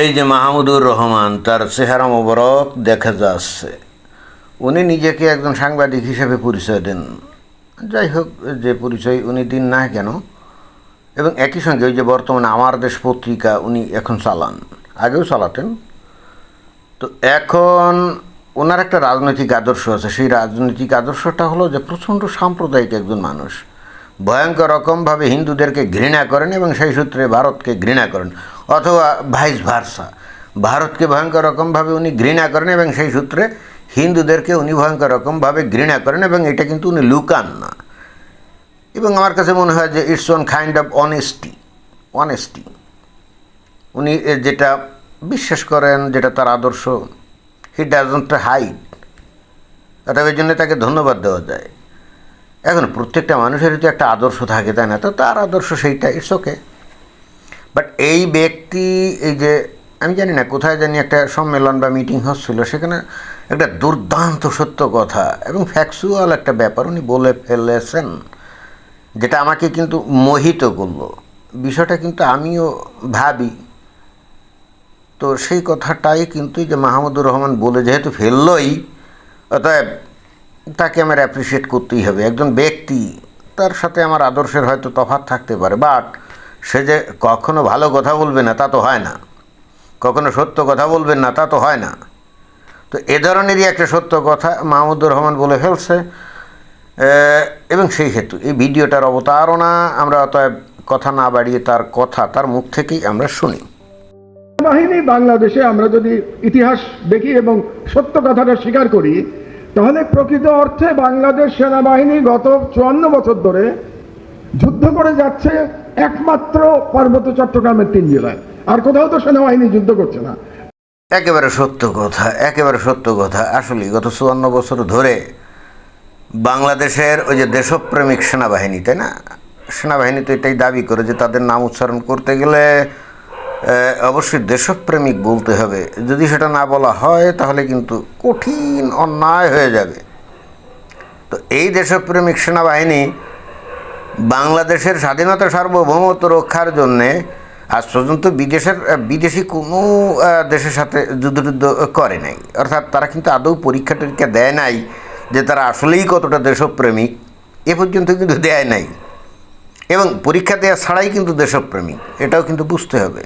এই যে মাহমুদুর রহমান, তার চেহারা মোবারক দেখা যাচ্ছে। উনি নিজেকে একজন সাংবাদিক হিসেবে পরিচয় দেন। যাই হোক, যে পরিচয় উনি দিন না কেন, এবং একই সঙ্গে ওই যে বর্তমানে আমার দেশ পত্রিকা উনি এখন চালান। আগেও চালাতেন। তো এখন ওনার একটা রাজনৈতিক আদর্শ আছে। সেই রাজনৈতিক আদর্শটা হলো যে প্রচণ্ড সাম্প্রদায়িক একজন মানুষ। ভয়ঙ্কর রকমভাবে হিন্দুদেরকে ঘৃণা করেন এবং সেই সূত্রে ভারতকে ঘৃণা করেন, অথবা ভাইস ভার্সা ভারতকে ভয়ঙ্কর রকমভাবে উনি ঘৃণা করেন এবং সেই সূত্রে হিন্দুদেরকে উনি ভয়ঙ্কর রকমভাবে ঘৃণা করেন এবং এটা কিন্তু উনি লুকান না। এবং আমার কাছে মনে হয় যে it's one kind of honesty honesty উনি যেটা বিশ্বাস করেন, যেটা তার আদর্শ হি ডাজন্ট হাইড অতএব এই জন্য তাকে ধন্যবাদ দেওয়া যায়। এখন প্রত্যেকটা মানুষেরই তো একটা আদর্শ থাকে, তাই না? তো তার আদর্শ সেইটা ইটস ওকে বাট এই ব্যক্তি, এই যে, আমি জানি না কোথায় জানি একটা সম্মেলন বা মিটিং হচ্ছিল, সেখানে একটা দুর্দান্ত সত্য কথা এবং ফ্যাকচুয়াল একটা ব্যাপার উনি বলে ফেলেছেন, যেটা আমাকে কিন্তু মোহিত করল। বিষয়টা কিন্তু আমিও ভাবি। তো সেই কথাটাই কিন্তু যে মাহমুদুর রহমান বলে যেহেতু ফেললই, অতএব তাকে আমার অ্যাপ্রিসিয়েট করতেই হবে। একজন ব্যক্তি, তার সাথে আমার আদর্শের হয়তো তফাৎ থাকতে পারে বাট সে যে কখনো ভালো কথা বলবে না, তা তো হয় না। কখনো সত্য কথা বলবেন না, তা তো হয় না। তো এ ধরনেরই একটা সত্য কথা মাহমুদুর রহমান বলে ফেলছে। এবং সেই হেতু, এই ভিডিওটার অবতারণা আমরা অতএব কথা না বাড়িয়ে তার কথা, তার মুখ থেকেই আমরা শুনি। বাহিনী বাংলাদেশে আমরা যদি ইতিহাস দেখি এবং সত্য কথাটা স্বীকার করি তাহলে প্রকৃত অর্থে বাংলাদেশ সেনাবাহিনী গত চুয়ান্ন বছর ধরে যুদ্ধ করে যাচ্ছে একমাত্র পার্বত্য চট্টগ্রামের তিন জেলায়। আর কোথাও তো সেনাবাহিনী যুদ্ধ করছে না। একেবারে সত্য কথা, একেবারে সত্য কথা। আসলে গত চুয়ান্ন বছর ধরে বাংলাদেশের ওই যে দেশপ্রেমিক সেনাবাহিনী, তাই না? সেনাবাহিনী তো এটাই দাবি করে যে তাদের নাম উচ্চারণ করতে গেলে অবশ্যই দেশপ্রেমিক বলতে হবে। যদি সেটা না বলা হয়, তাহলে কিন্তু কঠিন অন্যায় হয়ে যাবে। তো এই দেশপ্রেমিক সেনাবাহিনী বাংলাদেশের স্বাধীনতা সার্বভৌমত্ব রক্ষার জন্যে আজ পর্যন্ত বিদেশের বিদেশি কোনো দেশের সাথে যুদ্ধযুদ্ধ করে নাই। অর্থাৎ তারা কিন্তু আদৌ পরীক্ষা টরীক্ষা দেয় নাই যে তারা আসলেই কতটা দেশপ্রেমিক। এ পর্যন্ত কিন্তু দেয় নাই। এবং পরীক্ষা দেওয়া ছাড়াই কিন্তু দেশপ্রেমিক। এটাও কিন্তু বুঝতে হবে।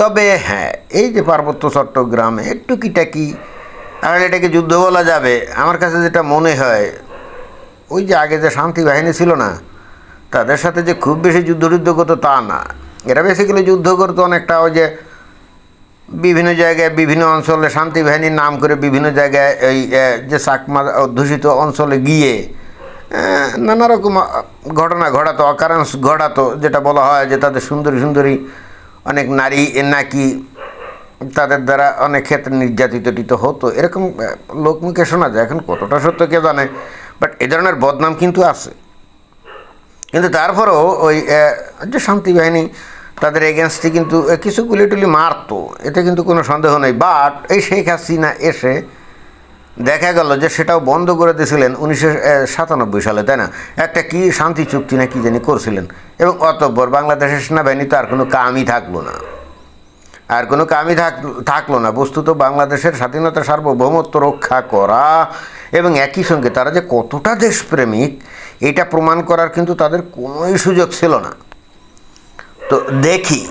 তবে হ্যাঁ এই যে পার্বত্য চট্টগ্রামে টুকিটাকি আর এটাকে যুদ্ধ বলা যাবে। আমার কাছে যেটা মনে হয়, ওই যে আগে যে শান্তি বাহিনী ছিল না, তাদের সাথে যে খুব বেশি যুদ্ধ টুদ্ধ করতো তা না। এরা বেসিক্যালি যুদ্ধ করতো অনেকটা ওই যে বিভিন্ন জায়গায়, বিভিন্ন অঞ্চলে শান্তি বাহিনীর নাম করে বিভিন্ন জায়গায় এই যে চাকমা অধ্যুষিত অঞ্চলে গিয়ে নানা রকম ঘটনা ঘটাতো অকারেন্স ঘটাতো, যেটা বলা হয় যে তাদের সুন্দরী সুন্দরী অনেক নারী নাকি তাদের দ্বারা অনেক ক্ষেত্রে নির্যাতিত টিত হতো। এরকম লোকমুখে শোনা যায়। এখন কতটা সত্য কে জানে? বাট এ ধরনের বদনাম কিন্তু আছে। কিন্তু তারপরেও ওই যে শান্তি বাহিনী তাদের এগেনস্টে কিন্তু কিছু গুলি টুলি মারতো। এতে কিন্তু কোনো সন্দেহ নেই। বাট এই শেখ হাসিনা এসে দেখা গেল যে সেটাও বন্ধ করে দিয়েছিলেন উনিশশো সাতানব্বই সালে, তাই না? একটা কি শান্তি চুক্তি না কি জানি করছিলেন। এবং অতঃপর বাংলাদেশের সেনাবাহিনী তো আর কোনো কামই থাকল না। আর কোনো কামই থাক, থাকল না। বস্তুত বাংলাদেশের স্বাধীনতা সার্বভৌমত্ব রক্ষা করা এবং একই সঙ্গে তারা যে কতটা দেশপ্রেমিক, এটা প্রমাণ করার কিন্তু তাদের কোনোই সুযোগ ছিল না। তো দেখি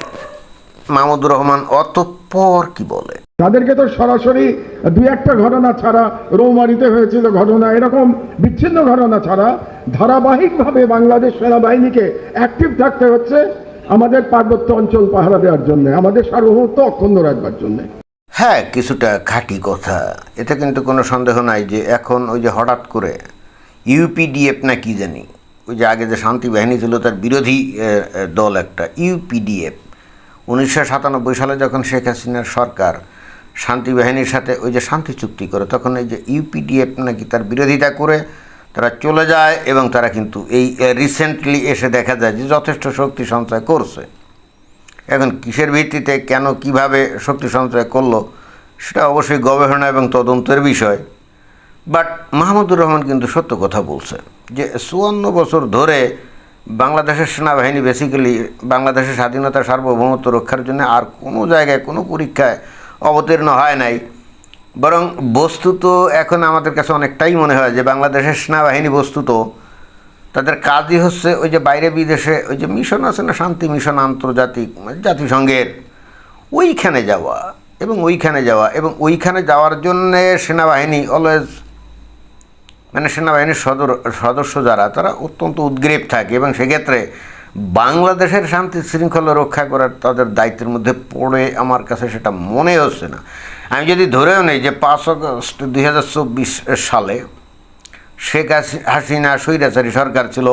মাহমুদুর রহমান অতঃপর কি বলে। তাদেরকে তো সরাসরি দুই একটা ঘটনা ছাড়া রৌমারিতে হয়েছিল ঘটনা, এরকম বিচ্ছিন্ন ঘটনা ছাড়া ধারাবাহিকভাবে বাংলাদেশ সেনাবাহিনীকে অ্যাক্টিভ থাকতে হচ্ছে আমাদের পার্বত্য অঞ্চল পাহারা দেওয়ার জন্য, আমাদের সার্বভৌমত্ব অক্ষুণ্ণ রাখবার জন্য। হ্যাঁ কিছুটা খাঁটি কথা। এতে কিন্তু কোনো সন্দেহ নাই যে এখন ওই যে হঠাৎ করে ইউপিডিএফ না কি জানি, ওই যে আগে যে শান্তি বাহিনী ছিল তার বিরোধী দল একটা ইউপিডিএফ উনিশশো সাতানব্বই সালে যখন শেখ হাসিনার সরকার শান্তি বাহিনীর সাথে ওই যে শান্তি চুক্তি করে, তখন এই যে ইউপিডিএফ নাকি তার বিরোধিতা করে তারা চলে যায় এবং তারা কিন্তু এই রিসেন্টলি এসে দেখা যায় যে যথেষ্ট শক্তি সঞ্চয় করছে। এখন কিসের ভিত্তিতে, কেন, কীভাবে শক্তি সঞ্চয় করল, সেটা অবশ্যই গবেষণা এবং তদন্তের বিষয়। বাট মাহমুদুর রহমান কিন্তু সত্য কথা বলছে যে চুয়ান্ন বছর ধরে বাংলাদেশের সেনাবাহিনী বেসিক্যালি বাংলাদেশের স্বাধীনতা সার্বভৌমত্ব রক্ষার জন্য আর কোনো জায়গায়, কোনো পরীক্ষায় অবতীর্ণ হয় নাই। বরং বস্তুত এখন আমাদের কাছে অনেকটাই মনে হয় যে বাংলাদেশের সেনাবাহিনী বস্তুত। তাদের কাজই হচ্ছে ওই যে বাইরে বিদেশে ওই যে মিশন আছে না, শান্তি মিশন আন্তর্জাতিক, জাতিসংঘের, ওইখানে যাওয়া এবং ওইখানে যাওয়া এবং ওইখানে যাওয়ার জন্যে সেনাবাহিনী অলওয়েজ মানে সেনাবাহিনীর সদর, সদস্য যারা, তারা অত্যন্ত উদ্গ্রীব থাকে এবং সেক্ষেত্রে বাংলাদেশের শান্তি শৃঙ্খলা রক্ষা করার তাদের দায়িত্বের মধ্যে পড়ে আমার কাছে সেটা মনে হচ্ছে না। আমি যদি ধরেও নেই যে পাঁচ আগস্ট দুই হাজার চব্বিশ সালে শেখ হাসি- হাসিনা স্বৈরাচারী সরকার ছিল,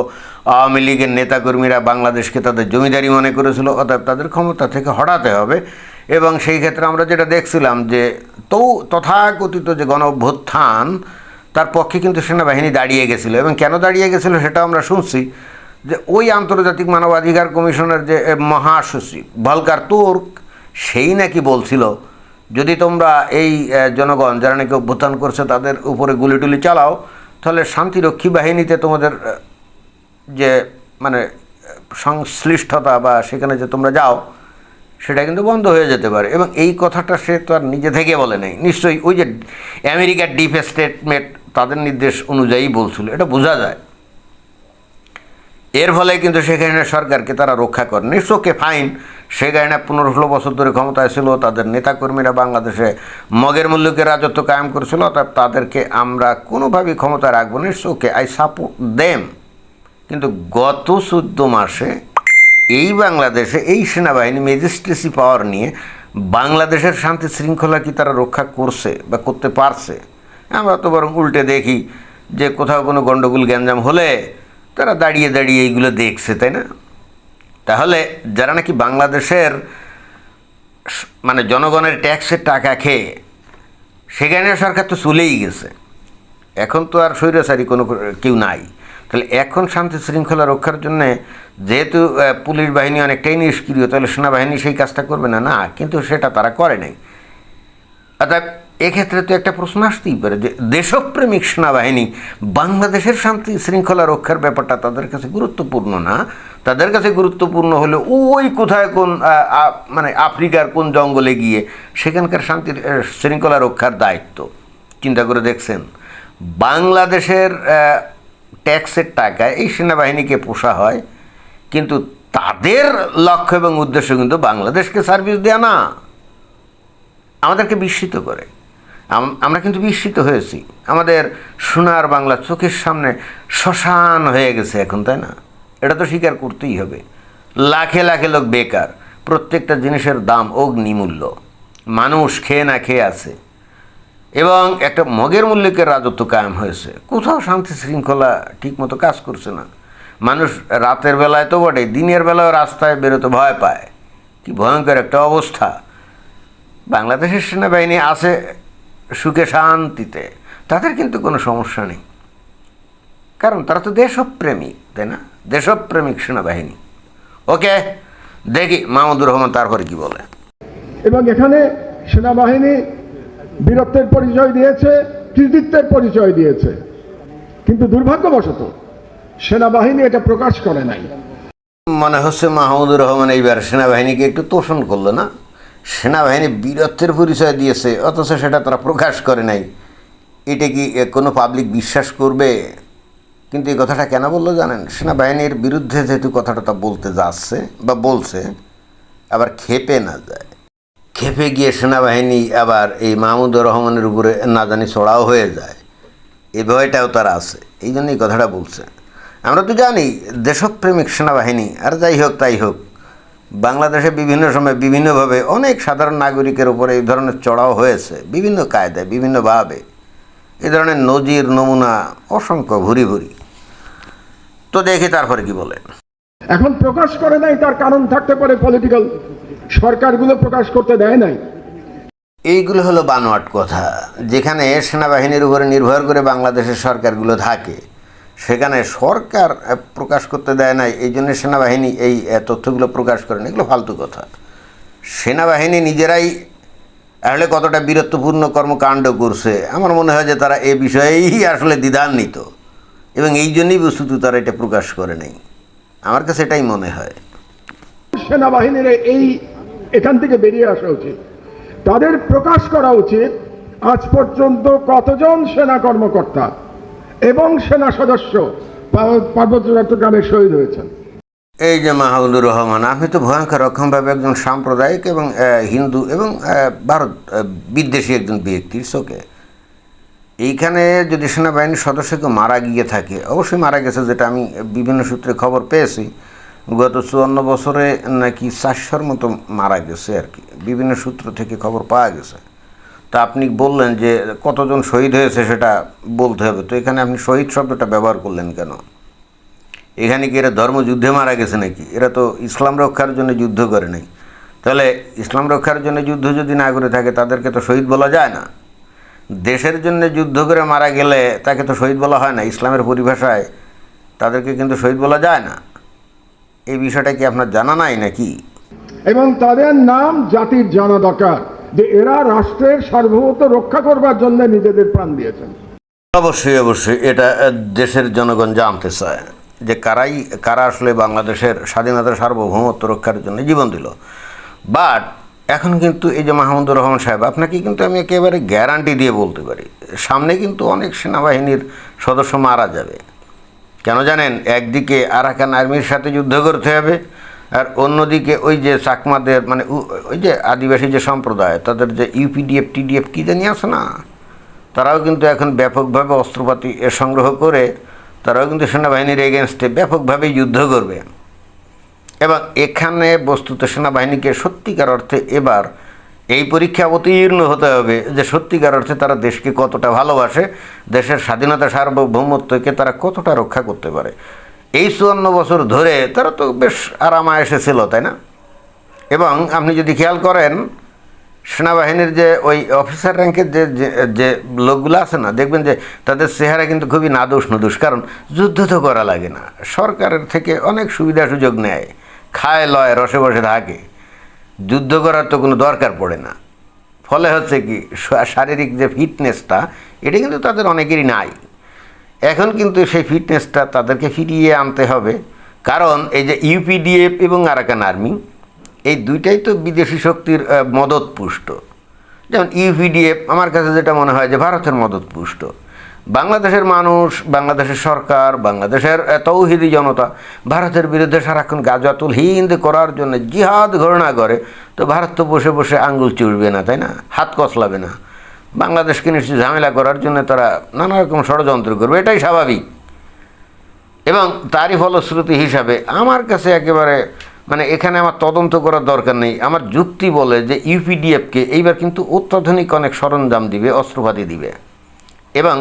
আওয়ামী লীগের নেতাকর্মীরা বাংলাদেশকে তাদের জমিদারি মনে করেছিল, অতএব তাদের ক্ষমতা থেকে হটাতে হবে। এবং সেই ক্ষেত্রে আমরা যেটা দেখছিলাম যে তো, তথাকথিত যে গণ অভ্যুত্থান তার পক্ষে কিন্তু সেনাবাহিনী দাঁড়িয়ে গেছিল। এবং কেন দাঁড়িয়ে গেছিল সেটা আমরা শুনছি। যে ওই আন্তর্জাতিক মানবাধিকার কমিশনের যে মহাসচিব, ভলকার তুর্ক, সেই নাকি বলছিল, যদি তোমরা এই জনগণ যারা নাকি অভ্যুত্থান করছে তাদের উপরে গুলি টুলি চালাও, তাহলে শান্তিরক্ষী বাহিনীতে তোমাদের যে মানে সংশ্লিষ্টতা বা সেখানে যে তোমরা যাও, সেটা কিন্তু বন্ধ হয়ে যেতে পারে। এবং এই কথাটা সে তো আর নিজে থেকে বলে নাই। নিশ্চয়ই ওই যে আমেরিকার ডিপ স্টেটমেন্ট তাদের নির্দেশ অনুযায়ী বলছিল, এটা বোঝা যায়। এর ফলে কিন্তু হাসিনা সরকারকে তারা রক্ষা করেন। ওকে ফাইন শেখ হাসিনা পনেরো ষোলো বছর ধরে ক্ষমতায় ছিল, তাদের নেতাকর্মীরা বাংলাদেশে মগের মূল্যকে রাজত্ব কায়েম করেছিল অর্থাৎ তাদেরকে আমরা কোনোভাবেই ক্ষমতা রাখব ওকে আই সাপোর্ট দেম কিন্তু গত চোদ্দ মাসে এই বাংলাদেশে, এই সেনাবাহিনী ম্যাজিস্ট্রেসি পাওয়ার নিয়ে বাংলাদেশের শান্তি শৃঙ্খলা কি তারা রক্ষা করছে বা করতে পারছে? আমরা তো বরং উল্টে দেখি যে কোথাও কোনো গণ্ডগোল গ্যাঞ্জাম হলে তারা দাঁড়িয়ে দাঁড়িয়ে এইগুলো দেখছে, তাই না? তাহলে যারা নাকি বাংলাদেশের মানে জনগণের ট্যাক্সের টাকা খেয়ে, সেখানে সরকার তো চলেই গেছে। এখন তো আর স্বৈরাচারী কোনো কেউ নাই। তাহলে এখন শান্তি শৃঙ্খলা রক্ষার জন্য যেহেতু পুলিশ বাহিনী অনেকটাই নিষ্ক্রিয়, তাহলে সেনাবাহিনী সেই কাজটা করবে না? না, কিন্তু সেটা তারা করে নাই। অর্থাৎ এক্ষেত্রে তো একটা প্রশ্ন আসতেই পারে যে দেশপ্রেমিক সেনাবাহিনী বাংলাদেশের শান্তি শৃঙ্খলা রক্ষার ব্যাপারটা তাদের কাছে গুরুত্বপূর্ণ না? তাদের কাছে গুরুত্বপূর্ণ হলে ওই কোথায় কোন মানে আফ্রিকার কোন জঙ্গলে গিয়ে সেখানকার শান্তি শৃঙ্খলা রক্ষার দায়িত্ব। চিন্তা করে দেখছেন? বাংলাদেশের ট্যাক্সের টাকায় এই সেনাবাহিনীকে পোষা হয়, কিন্তু তাদের লক্ষ্য এবং উদ্দেশ্য কিন্তু বাংলাদেশকে সার্ভিস দেয়া না। আমাদেরকে বিস্মিত করে। আমরা কিন্তু বিস্মিত হয়েছি। আমাদের সোনার বাংলা চোখের সামনে শ্মশান হয়ে গেছে এখন, তাই না? এটা তো স্বীকার করতেই হবে। লাখে লাখে লোক বেকার। প্রত্যেকটা জিনিসের দাম অগ্নিমূল্য। মানুষ খেয়ে না খেয়ে আছে। এবং একটা মগের মূল্যকে রাজত্ব কায়েম হয়েছে। কোথাও শান্তি শৃঙ্খলা ঠিকমতো কাজ করছে না। মানুষ রাতের বেলায় তো বটে, দিনের বেলায় রাস্তায় বেরোতে ভয় পায়। কি ভয়ঙ্কর একটা অবস্থা। বাংলাদেশের সেনাবাহিনী আছে সুখে শান্তিতে তাদের কিন্তু কোনো সমস্যা নেই। কারণ তারা তো দেশপ্রেমিক তাই না? দেশপ্রেমিক সেনাবাহিনী। ওকে দেখি মাহমুদুর রহমান তারপরে কি বলে। এবং এখানে সেনাবাহিনী বীরত্বের পরিচয় দিয়েছে কৃতিত্বের পরিচয় দিয়েছে। কিন্তু দুর্ভাগ্যবশত সেনাবাহিনী এটা প্রকাশ করে নাই। মনে হচ্ছে মাহমুদুর রহমান এইবার সেনাবাহিনীকে একটু তোষণ করল না? সেনাবাহিনী বীরত্বের পরিচয় দিয়েছে অথচ সেটা তারা প্রকাশ করে নাই। এটা কি এ, কোনো পাবলিক বিশ্বাস করবে? কিন্তু এই কথাটা কেন বলল জানেন? সেনাবাহিনীর বিরুদ্ধে যেহেতু কথাটা তা বলতে যাচ্ছে বা বলছে আবার খেপে না যায়। খেপে গিয়ে সেনাবাহিনী আবার এই মাহমুদুর রহমানের উপরে না জানি চড়াও হয়ে যায়। এই ভয়টাও তারা আছে এই জন্য এই কথাটা বলছে। আমরা তো জানি দেশপ্রেমিক সেনাবাহিনী আর যাই হোক তাই হোক বাংলাদেশে বিভিন্ন সময় বিভিন্নভাবে অনেক সাধারণ নাগরিকের উপরে এই ধরনের চড়াও হয়েছে বিভিন্ন কায়দায় বিভিন্নভাবে। এই ধরনের নজির নমুনা অসংখ্য ভুরি ভুরি। তো দেখি তারপরে কি বলে। এখন প্রকাশ করে নাই তার কারণ থাকতে পারে পলিটিক্যাল সরকারগুলো প্রকাশ করতে দেয় নাই। এইগুলো হলো বানোয়াট কথা। যেখানে সেনাবাহিনীর উপরে নির্ভর করে বাংলাদেশের সরকারগুলো থাকে। সেখানে সরকার প্রকাশ করতে দেয় নাই, এই জন্য সেনাবাহিনী এই তথ্যগুলো প্রকাশ করে এগুলো ফালতু কথা। সেনাবাহিনী নিজেরাই আসলে কতটা বীরত্বপূর্ণ কর্মকাণ্ড করছে, আমার মনে হয় যে তারা এ বিষয়েই আসলে দ্বিধান্বিত। এবং এই জন্যই বস্তুত তারা এটা প্রকাশ করে নাই। আমার কাছে এটাই মনে হয়। সেনাবাহিনীর এই এখান থেকে বেরিয়ে আসা উচিত। তাদের প্রকাশ করা উচিত, আজ পর্যন্ত কতজন সেনা কর্মকর্তা এবং সেনা সদস্য পার্বত্য চট্টগ্রামে শহীদ হয়েছেন। এই যে মাহবুবুর রহমান, আপনি তো ভয়ঙ্কর রকমভাবে একজন সাম্প্রদায়িক এবং হিন্দু এবং ভারত বিদ্বেষী একজন ব্যক্তির চোখে এইখানে যদি সেনাবাহিনীর সদস্য কেউ মারা গিয়ে থাকে, অবশ্যই মারা গেছে যেটা আমি বিভিন্ন সূত্রে খবর পেয়েছি। গত চুয়ান্ন বছরে নাকি চারশোর মতো মারা গেছে আর কি। বিভিন্ন সূত্র থেকে খবর পাওয়া গেছে। তা আপনি বললেন যে কতজন শহীদ হয়েছে সেটা বলতে হবে। তো এখানে আপনি শহীদ শব্দটা ব্যবহার করলেন কেন? এখানে কি এরা ধর্মযুদ্ধে মারা গেছে নাকি? এরা তো ইসলাম রক্ষার জন্য যুদ্ধ করে নাই তাহলে ইসলাম রক্ষার জন্য যুদ্ধ যদি না করে থাকে, তাদেরকে তো শহীদ বলা যায় না। দেশের জন্য যুদ্ধ করে মারা গেলে তাকে তো শহীদ বলা হয় না। ইসলামের পরিভাষায় তাদেরকে কিন্তু শহীদ বলা যায় না। এই বিষয়টা কি আপনার জানা নাই নাকি? এবং তাদের নাম জাতির জানা দরকার। যে এরা রাষ্ট্রের সার্বভৌমত্ব রক্ষা করবার জন্য নিজেদের প্রাণ দিয়েছেন। অবশ্যই অবশ্যই। এটা দেশের জনগণ জানতে চায়, যে কারাই, কারা আসলে বাংলাদেশের স্বাধীনতার সার্বভৌমত্ব রক্ষার জন্য জীবন দিল। বাট এখন কিন্তু এই যে মাহমুদুর রহমান সাহেব, আপনাকে কিন্তু আমি একেবারে গ্যারান্টি দিয়ে বলতে পারি, সামনে কিন্তু অনেক সেনাবাহিনীর সদস্য মারা যাবে। কেন জানেন? একদিকে আরাকান আর্মির সাথে যুদ্ধ করতে হবে আর অন্যদিকে ওই যে চাকমাদের মানে ওই যে আদিবাসী যে সম্প্রদায়, তাদের যে ইউপিডিএফ, টিডিএফ কী জানি আছে না? তারাও কিন্তু এখন ব্যাপকভাবে অস্ত্রপাতি সংগ্রহ করে, তারাও কিন্তু সেনাবাহিনীর এগেনস্টে ব্যাপকভাবে যুদ্ধ করবে। এবং এখানে বস্তুত সেনাবাহিনীকে সত্যিকার অর্থে এবার এই পরীক্ষা অবতীর্ণ হতে হবে যে সত্যিকার অর্থে তারা দেশকে কতটা ভালোবাসে, দেশের স্বাধীনতা সার্বভৌমত্বকে তারা কতটা রক্ষা করতে পারে। এই চুয়ান্ন বছর ধরে তারা তো বেশ আরামা এসেছিল তাই না? এবং আপনি যদি খেয়াল করেন, সেনাবাহিনীর যে ওই অফিসার র্যাঙ্কের যে, যে- লোকগুলো আছে না, দেখবেন যে তাদের চেহারা কিন্তু খুবই নাদোষ নদোষ কারণ যুদ্ধ তো করা লাগে না। সরকারের থেকে অনেক সুবিধা সুযোগ নেয়, খায়, লয়, রসে বসে থাকে। যুদ্ধ করার তো কোনো দরকার পড়ে না। ফলে হচ্ছে কি শারীরিক যে ফিটনেসটা এটা কিন্তু তাদের অনেকেরই নাই। এখন কিন্তু সেই ফিটনেসটা তাদেরকে ফিরিয়ে আনতে হবে। কারণ এই যে ইউপিডিএফ এবং আরাকান আর্মি এই দুইটাই তো বিদেশি শক্তির মদত পুষ্ট যেমন ইউপিডিএফ আমার কাছে যেটা মনে হয় যে ভারতের মদত পুষ্ট বাংলাদেশের মানুষ, বাংলাদেশের সরকার, বাংলাদেশের তৌহিদি জনতা, ভারতের বিরুদ্ধে সারাক্ষণ গাজাতুল হিন্দ করার জন্য জিহাদ ঘোষণা করে, তো ভারত তো বসে বসে আঙ্গুল চুড়বে না, তাই না? হাত কসলাবে না। বাংলাদেশকে নিশ্চয়ই ঝামেলা করার জন্য তারা নানা রকম ষড়যন্ত্র করবে? এটাই স্বাভাবিক। এবং তারই ফলশ্রুতি হিসাবে আমার কাছে একেবারে মানে এখানে আমার তদন্ত করার দরকার নেই। আমার যুক্তি বলে যে ইউপিডিএফকে এইবার কিন্তু অত্যাধুনিক অনেক সরঞ্জাম দিবে, অস্ত্রপাতি দিবে। এবং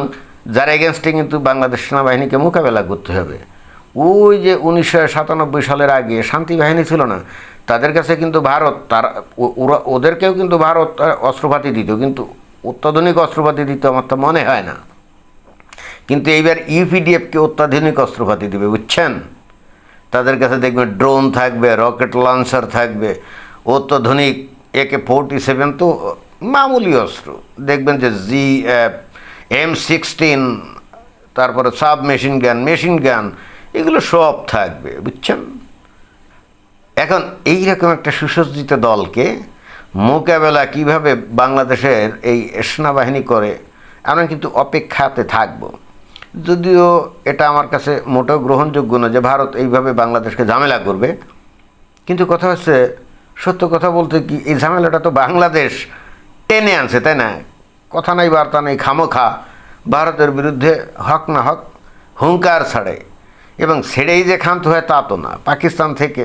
যার এগেনস্টে কিন্তু বাংলাদেশ সেনাবাহিনীকে মোকাবেলা করতে হবে। ওই যে উনিশশো সাতানব্বই সালের আগে শান্তি বাহিনী ছিল না, তাদের কাছে কিন্তু ভারত, তারা ওরা, ওদেরকেও কিন্তু ভারত অস্ত্রপাতি দিত। কিন্তু অত্যাধুনিক অস্ত্রপাতি দিত আমার তো মনে হয় না। কিন্তু এইবার ইউপিডিএফকে অত্যাধুনিক অস্ত্রপাতি দিবে, বুঝছেন? তাদের কাছে দেখবেন ড্রোন থাকবে, রকেট লঞ্চার থাকবে, অত্যাধুনিক একে ফোরটি সেভেন তো মামুলি অস্ত্র। দেখবেন যে জি এম সিক্সটিন, তারপরে sub machine gun machine gun, এগুলো সব থাকবে, বুঝছেন? এখন এই রকম একটা সুসজ্জিত দলকে মোকাবেলা কীভাবে বাংলাদেশের এই সেনাবাহিনী করে, আমরা কিন্তু অপেক্ষাতে থাকব। যদিও এটা আমার কাছে মোটেও গ্রহণযোগ্য না যে ভারত এইভাবে বাংলাদেশকে ঝামেলা করবে। কিন্তু কথা হচ্ছে, সত্য কথা বলতে কি, এই ঝামেলাটা তো বাংলাদেশ টেনে আনছে, তাই না? কথা নাই, বার্তা নেই, খামোখা। ভারতের বিরুদ্ধে হক না হক, হুঙ্কার ছাড়ে। এবং ছেড়েই যে ক্ষান্ত হয় তা তো না। পাকিস্তান থেকে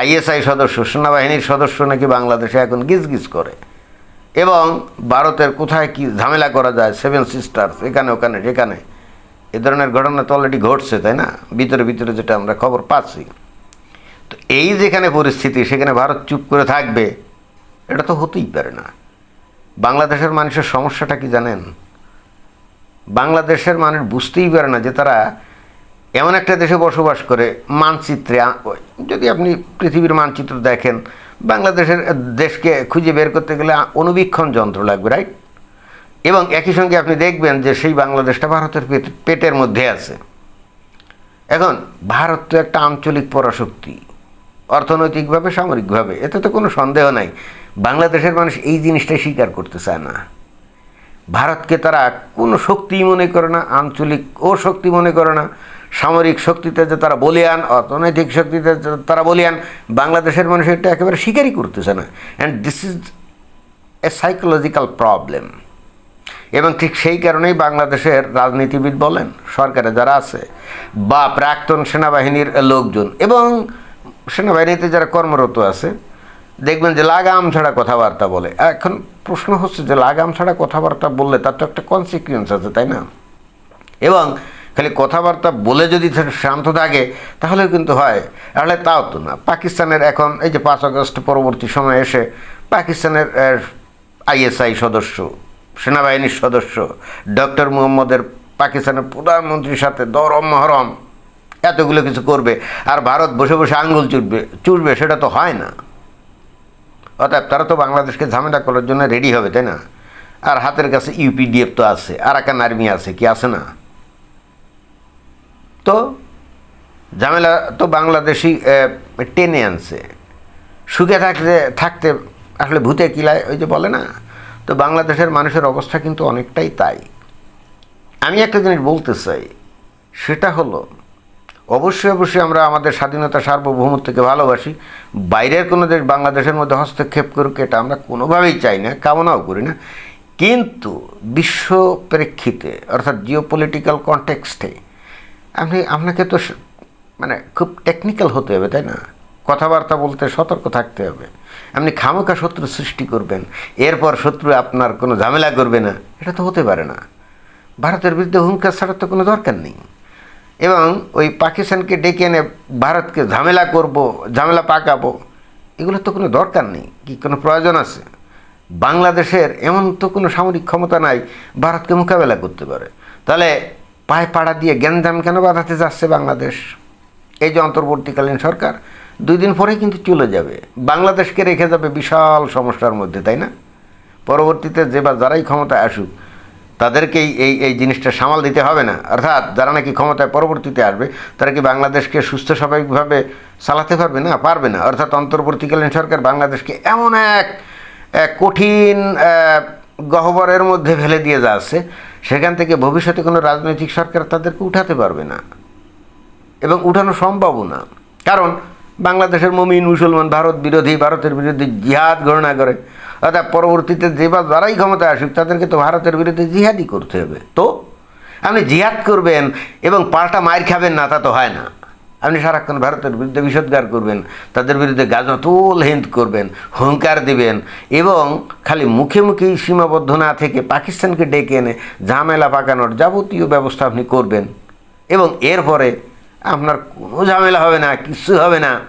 আইএসআই সদস্য, সেনাবাহিনীর সদস্য নাকি বাংলাদেশে এখন গিজগিজ করে। এবং ভারতের কোথায় কি ঝামেলা করা যায় সেভেন সিস্টার্স এখানে, ওখানে, সেখানে, এ ধরনের ঘটনা তো অলরেডি ঘটছে, তাই না? ভিতরে ভিতরে যেটা আমরা খবর পাচ্ছি। তো এই যেখানে পরিস্থিতি, সেখানে ভারত চুপ করে থাকবে, এটা তো হতেই পারে না। বাংলাদেশের মানুষের সমস্যাটা কি জানেন? বাংলাদেশের মানুষ বুঝতেই পারে না যে তারা এমন একটা দেশে বসবাস করে মানচিত্রে যদি আপনি পৃথিবীর মানচিত্র দেখেন, বাংলাদেশের দেশকে খুঁজে বের করতে গেলে অনুবীক্ষণ যন্ত্র লাগবে রাইট এবং একই সঙ্গে আপনি দেখবেন যে সেই বাংলাদেশটা ভারতের পেট- পেটের মধ্যে আছে। এখন, ভারত তো একটা আঞ্চলিক পরাশক্তি, অর্থনৈতিকভাবে, সামরিকভাবে, এতে তো কোনো সন্দেহ নাই। বাংলাদেশের মানুষ এই জিনিসটাই স্বীকার করতে চায় না। ভারতকে তারা কোনো শক্তিই মনে করে না, আঞ্চলিক ও শক্তি মনে করে না। সামরিক শক্তিতে যে তারা বলিয়ান, অর্থনৈতিক শক্তিতে তারা বলিয়ান, বাংলাদেশের মানুষ এটা একেবারে স্বীকারই করতেছে না। And this is a psychological problem এবং ঠিক সেই কারণেই বাংলাদেশের রাজনীতিবিদ বলেন, সরকারে যারা আছে, বা প্রাক্তন সেনাবাহিনীর লোকজন, এবং সেনাবাহিনীতে যারা কর্মরত আছে, দেখবেন যে লাগাম ছাড়া কথাবার্তা বলে। এখন প্রশ্ন হচ্ছে যে লাগাম ছাড়া কথাবার্তা বললে তার তো একটা কনসিকুয়েন্স আছে, তাই না? এবং খালি কথাবার্তা বলে যদি শান্ত থাকে তাহলেও কিন্তু হয়। তাহলে তাও তো না। পাকিস্তানের এখন এই যে পাঁচ আগস্ট পরবর্তী সময়ে এসে পাকিস্তানের আইএসআই সদস্য, সেনাবাহিনীর সদস্য, ডক্টর মুহম্মদের পাকিস্তানের প্রধানমন্ত্রীর সাথে দরম মহরম, এতগুলো কিছু করবে, আর ভারত বসে বসে আঙ্গুল চুটবে চুটবে সেটা তো হয় না। অতএব তারা তো বাংলাদেশকে ঝামেলা করার জন্য রেডি হবে, তাই না? আর হাতের কাছে ইউপিডিএফ তো আছে, আর আরাকান আর্মি আছে, কি আছে না? তো ঝামেলা তো বাংলাদেশি টেনে আনছে। সুখে থাকতে থাকতে আসলে ভূতে কিলায় ওই যে বলে না? তো বাংলাদেশের মানুষের অবস্থা কিন্তু অনেকটাই তাই। আমি একটা জিনিস বলতে চাই, সেটা হলো, অবশ্যই অবশ্যই আমরা আমাদের স্বাধীনতা সার্বভৌমত্বকে ভালোবাসি। বাইরের কোনো দেশ বাংলাদেশের মধ্যে হস্তক্ষেপ করুক, এটা আমরা কোনোভাবেই চাই না, কামনাও করি না। কিন্তু বিশ্ব প্রেক্ষিতে অর্থাৎ জিও পলিটিক্যাল কনটেক্সটে আপনি, আপনাকে তো মানে খুব টেকনিক্যাল হতে হবে, তাই না? কথাবার্তা বলতে সতর্ক থাকতে হবে। আপনি খামোকা শত্রু সৃষ্টি করবেন, এরপর শত্রু আপনার কোনো ঝামেলা করবে না, এটা তো হতে পারে না। ভারতের বিরুদ্ধে হুঙ্কার ছাড়ার তো কোনো দরকার নেই। এবং ওই পাকিস্তানকে ডেকে এনে ভারতকে ঝামেলা করব, ঝামেলা পাকাবো, এগুলো তো কোনো দরকার নেই, কি কোনো প্রয়োজন আছে? বাংলাদেশের এমন তো কোনো সামরিক ক্ষমতা নাই, ভারতকে মোকাবেলা করতে পারে। তাহলে পায়ে পাড়া দিয়ে গ্যাঞ্জাম কেন বাঁধাতে যাচ্ছে বাংলাদেশ? এই যে অন্তর্বর্তীকালীন সরকার, দুই দিন পরেই কিন্তু চলে যাবে। বাংলাদেশকে রেখে যাবে বিশাল সমস্যার মধ্যে, তাই না? পরবর্তীতে যে বা যারাই ক্ষমতায় আসুক, তাদেরকেই এই এই জিনিসটা সামাল দিতে হবে না। অর্থাৎ যারা নাকি ক্ষমতায় পরবর্তীতে আসবে, তারা কি বাংলাদেশকে সুস্থ স্বাভাবিকভাবে চালাতে পারবে না? পারবে না। অর্থাৎ অন্তর্বর্তীকালীন সরকার বাংলাদেশকে এমন এক কঠিন গহ্বরের মধ্যে ফেলে দিয়ে যাচ্ছে সেখান থেকে ভবিষ্যতে কোনো রাজনৈতিক সরকার তাদেরকে উঠাতে পারবে না এবং উঠানো সম্ভবও না। কারণ বাংলাদেশের মমিন, মুসলমান, ভারত বিরোধী, ভারতের বিরুদ্ধে জিহাদ ঘোষণা করে, অর্থাৎ পরবর্তীতে যে বা যারাই ক্ষমতা আসুক, তাদেরকে তো ভারতের বিরুদ্ধে জিহাদই করতে হবে। তো আপনি জিহাদ করবেন এবং পাল্টা মায়ের খাবেন না, তা তো হয় না। আপনি সারাক্ষণ ভারতের বিরুদ্ধে বিষোদ্গার করবেন, তাদের বিরুদ্ধে গাজতুল হিন্দ করবেন, হুঙ্কার দিবেন এবং খালি মুখে মুখেই সীমাবদ্ধ না থেকে পাকিস্তানকে ডেকে এনে ঝামেলা পাকানোর যাবতীয় ব্যবস্থা আপনি করবেন। এবং এরপরে আপনার কোনো ঝামেলা হবে না কিছু হবে না।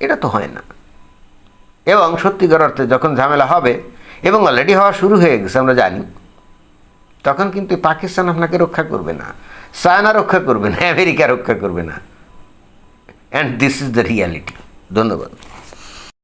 এটা তো হয় না। এবং সত্যিকার অর্থে যখন ঝামেলা হবে এবং অলরেডি হওয়া শুরু হয়ে গেছে, আমরা জানি, তখন কিন্তু পাকিস্তান আপনাকে রক্ষা করবে না। চায়না রক্ষা করবে না আমেরিকা রক্ষা করবে না। And this is the reality ধন্যবাদ।